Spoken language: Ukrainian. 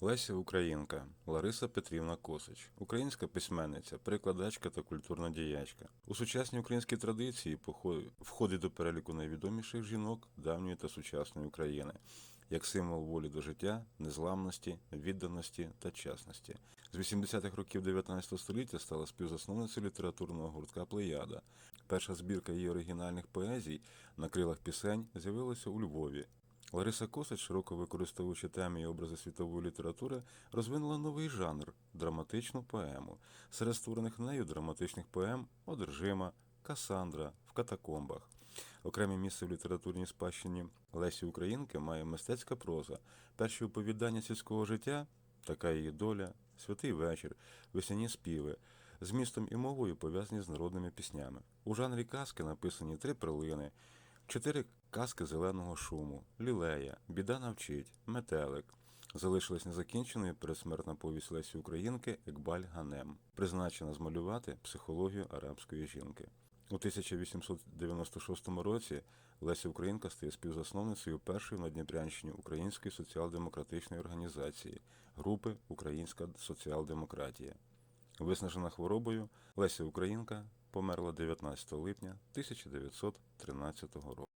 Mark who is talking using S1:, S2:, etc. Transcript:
S1: Леся Українка Лариса Петрівна Косич, українська письменниця, перекладачка та культурна діячка. У сучасній українській традиції входить до переліку найвідоміших жінок давньої та сучасної України, як символ волі до життя, незламності, відданості та чесності. З 80-х років 19 століття стала співзасновницею літературного гуртка Плеяда. Перша збірка її оригінальних поезій на крилах пісень з'явилася у Львові. Лариса Косач, широко використовуючи теми і образи світової літератури, розвинула новий жанр драматичну поему. Серед створених нею драматичних поем Одержима, Касандра в катакомбах. Окреме місце в літературній спадщині Лесі Українки має мистецька проза, перші оповідання сільського життя, така її доля, святий вечір, весняні співи, з містом і мовою пов'язані з народними піснями. У жанрі казки написані три перлини, чотири казки зеленого шуму, лілея, біда навчить, метелик. Залишилась незакінченою пересмертна повість Лесі Українки Екбаль Ганем, призначена змалювати психологію арабської жінки. У 1896 році Леся Українка стає співзасновницею першої на Дніпрянщині Української соціал-демократичної організації групи Українська соціал-демократія. Виснажена хворобою, Леся Українка померла 19 липня 1913 року.